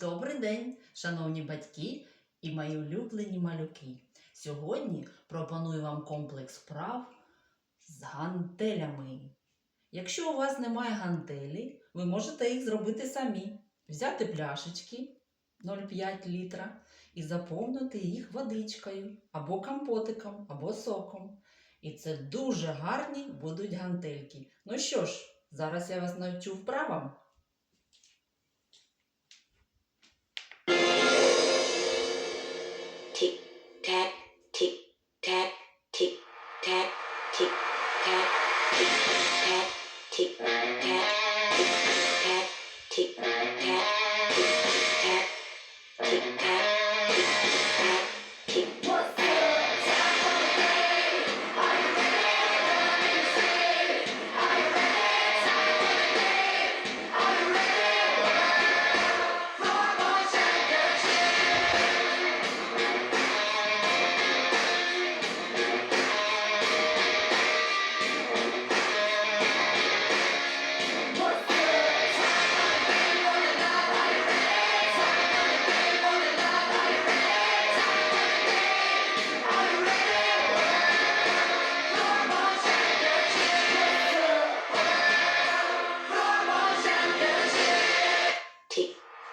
Добрий день, шановні батьки і мої улюблені малюки. Сьогодні пропоную вам комплекс вправ з гантелями. Якщо у вас немає гантелі, ви можете їх зробити самі. Взяти пляшечки 0,5 літра і заповнити їх водичкою або компотиком, або соком. І це дуже гарні будуть гантельки. Ну що ж, зараз я вас навчу вправам. แท็กทิกแท็กทิกแท็กทิกแท็กทิก